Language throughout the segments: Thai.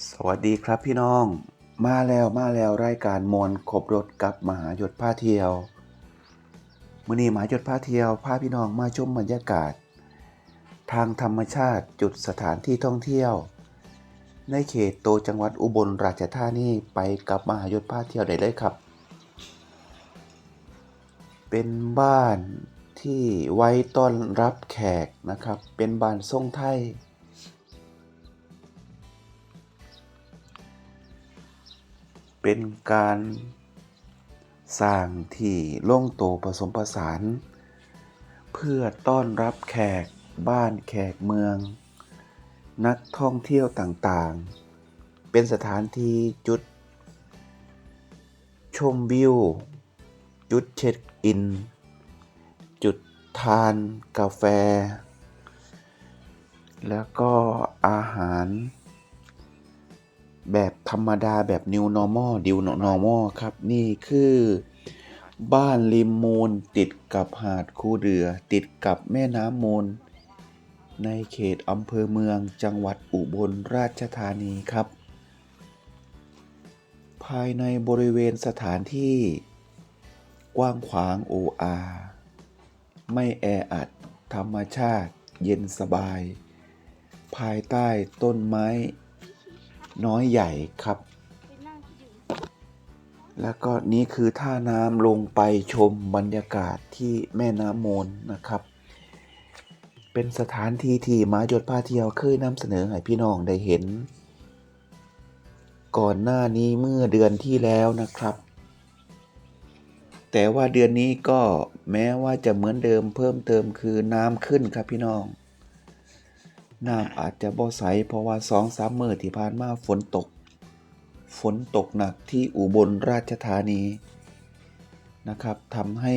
สวัสดีครับพี่น้อง มาแล้วมาแล้วรายการมวลครบรถกับมหาหยดผ้าเที่ยวมื้อนี้มหาหยดผ้าเที่ยวพาพี่น้องมาชมบรรยากาศ ทางธรรมชาติจุดสถานที่ท่องเที่ยว ในเขตโตจังหวัดอุบลราชธานีไปกับมหาหยดผ้าเที่ยวได้เลยครับ เป็นบ้านที่ไว้ต้อนรับแขกนะครับ เป็นบ้านทรงไทย เป็นการสร้างที่โล่งโตผสมผสาน เพื่อต้อนรับแขกบ้านแขกเมือง นักท่องเที่ยวต่างๆ เป็นสถานที่จุด ชมวิว จุดเช็คอิน จุดทานกาแฟ แล้วก็อาหาร แบบธรรมดาแบบ New Normal ดิว Normal ครับ นี่คือบ้านริมมูลติดกับหาดคูเรือ ติดกับแม่น้ำมูล ในเขตอำเภอเมืองจังหวัดอุบลราชธานีครับ ภายในบริเวณสถานที่ กว้างขวางโออาไม่แออัด ธรรมชาติ เย็นสบาย ภายใต้ต้นไม้ น้อยใหญ่ครับ แล้วก็นี่คือท่าน้ำลงไปชมบรรยากาศที่แม่น้ำมูลนะครับ เป็นสถานที่ที่หมาจดพาเที่ยวเคยนำเสนอให้พี่น้องได้เห็น ก่อนหน้านี้เมื่อเดือนที่แล้วนะครับแต่ว่าเดือนนี้ก็แม้ว่าจะเหมือนเดิมเพิ่มเติมคือน้ำขึ้นครับพี่น้อง น้ำอาจจะบ่ใสเพราะว่าสองสามมื้อที่ผ่านมาฝนตก ฝนตกหนักที่อุบลราชธานีนะครับทำให้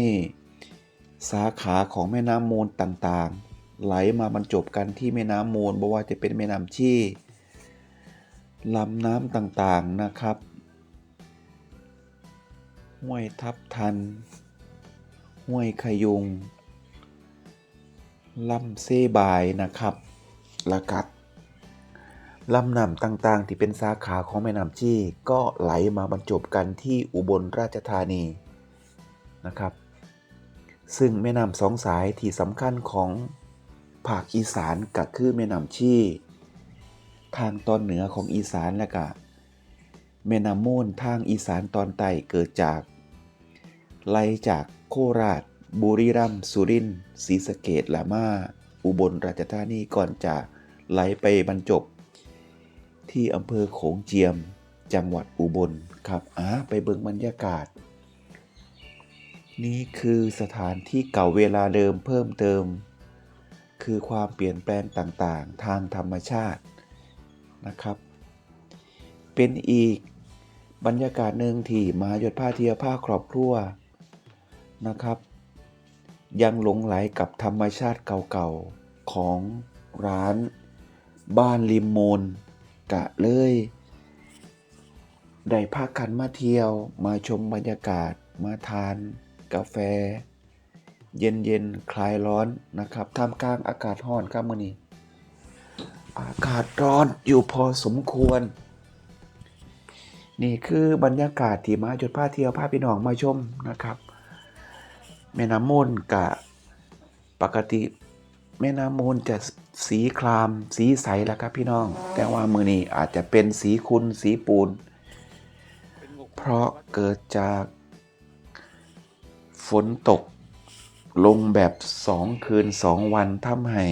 สาขาของแม่น้ำมูลต่างๆ ไหลมาบรรจบกันที่แม่น้ำมูลบ่ว่าจะเป็นแม่น้ำชี่ลำน้ำต่างๆนะครับห้วยทับทันห้วยขยุงลำเซบายนะครับ แล้วก็ลำน้ำต่างๆ ที่เป็นสาขาของแม่น้ำจี้ก็ไหลมาบรรจบกันที่อุบลราชธานีนะครับ ซึ่งแม่น้ำสองสายที่สำคัญของภาคอีสานก็คือแม่น้ำชี่ทางตอนเหนือของอีสานและก็แม่น้ำมูลทางอีสานตอนใต้เกิดจากไหลจากโคราช บุรีรัมย์สุรินทร์ศรีสะเกษและมาอุบลราชธานีก่อนจะ ไหลไปบรรจบ ที่อำเภอโขงเจียมจังหวัดอุบลครับอ่าไปเบิ่งบรรยากาศ นี่คือสถานที่เก่าเวลาเดิมเพิ่มเติม คือความเปลี่ยนแปลงต่างๆ ทางธรรมชาตินะครับ เป็นอีกบรรยากาศหนึ่งที่มาหยดผ้าเทียผ้าครอบครัวนะครับ ยังหลงไหลกับธรรมชาติเก่าๆของร้าน บ้านริมมูลกะเลย ได้พากันมาเที่ยวมาชมบรรยากาศมาทาน กาแฟ เย็นๆคลายร้อนนะครับท่ามกลางอากาศร้อนครับมื้อนี้อากาศร้อนอยู่พอสมควร นี่คือบรรยากาศที่มาจุดผ้าเที่ยวพาพี่น้องมาชมนะครับแม่น้ำมูลกะปกติ แม่น้ำมูลจะสีครามสีใสแล้วครับพี่น้อง แต่ว่ามือนี้อาจจะเป็นสีคุณสีปูน เพราะเกิดจากฝนตกลงแบบสองคืนสองวันทำให้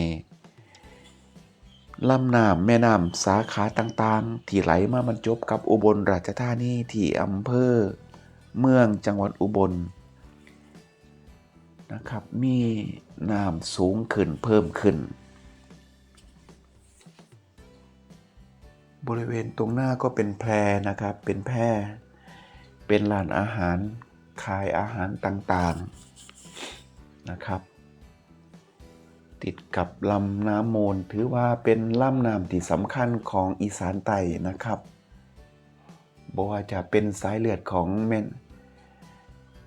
ลำน้ำแม่น้ำสาขาต่างๆ ที่ไหลมาบรรจบกับอุบลราชธานีที่อำเภอ เมืองจังหวัดอุบล นะครับ มีน้ำสูงขึ้นเพิ่มขึ้น บริเวณตรงหน้าก็เป็นแพรนะครับ เป็นแพรเป็นร้านอาหารขายอาหารต่างๆนะครับ ติดกับลำน้ำมูลถือว่าเป็นลำน้ำที่สำคัญของอีสานใต้นะครับบอกว่าจะเป็นสายเลือดของแม่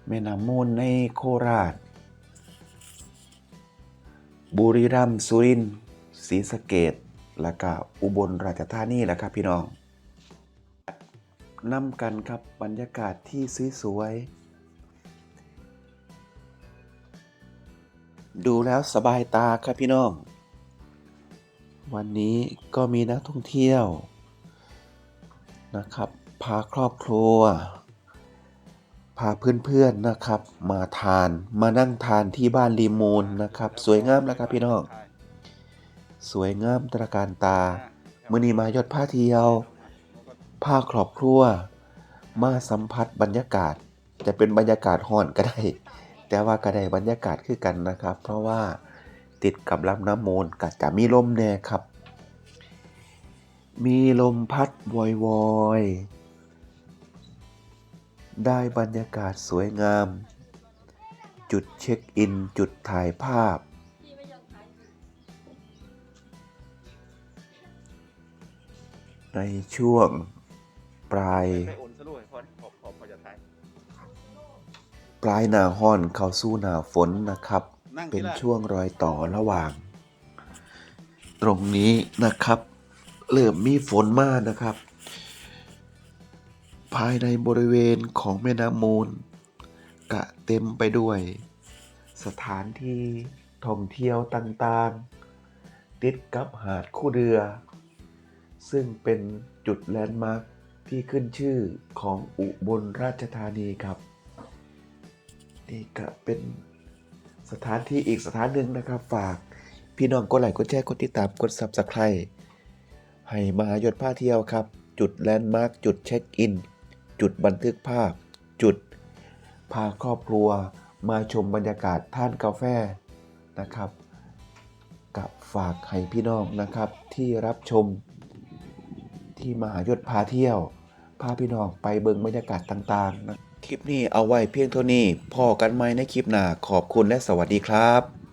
แม่น้ำมูลในโคราช บุรีรัมย์สุรินทร์ศรีสะเกดและก็อุบลราชธานีแหละครับพี่น้องนำกันครับบรรยากาศที่สวยๆดูแล้วสบายตาครับพี่น้อง วันนี้ก็มีนักท่องเที่ยวนะครับ พาครอบครัว พาเพื่อนๆนะครับ มาทานมานั่งทานที่บ้านรีมูลนะครับ สวยงามนะครับพี่น้องสวยงามตระการตามื่อนี้มายอดผ้าเที่ยวผ้าครอบครัว มาสัมผัสบรรยากาศ จะเป็นบรรยากาศห่อนก็ได้ แต่ว่าก็ได้บรรยากาศคือกันนะครับ เพราะว่าติดกับลำน้ำมูลก็จะมีลมแน่ครับ มีลมพัดวอยๆ ได้บรรยากาศสวยงาม จุดเช็คอิน จุดถ่ายภาพ ในช่วงปลายไปโอนสรุปให้พ่อพอพอพอจะทายปลายหน้าห้อนเข้าสู่หน้าฝนนะครับนั่งเป็นที่ละช่วงรอยต่อระหว่าง ตรงนี้นะครับ เริ่มมีฝนมากนะครับ ภายในบริเวณของแม่น้ำมูล กะเต็มไปด้วย สถานที่ท่องเที่ยวต่างๆ ติดกับหาดคู่เรือ ซึ่งเป็นจุดแลนด์มาร์คที่ขึ้นชื่อของอุบลราชธานีครับ นี่ก็เป็นสถานที่อีกสถานหนึ่งนะครับ ฝากพี่น้องกดไลค์กดแชร์กดติดตามกด Subscribe ให้มหายศผ้าเที่ยวครับ จุดแลนด์มาร์คจุดเช็คอิน จุดบันทึกภาพ จุดพาครอบครัวมาชมบรรยากาศท่านกาแฟนะครับ กับฝากให้พี่น้องนะครับที่รับชมที่มหายศพาเที่ยว พาพี่น้องไปเบิงบรรยากาศต่างๆนะคลิปนี้เอาไว้เพียงเท่านี้พอกันไหมในคลิปหน้าขอบคุณและสวัสดีครับ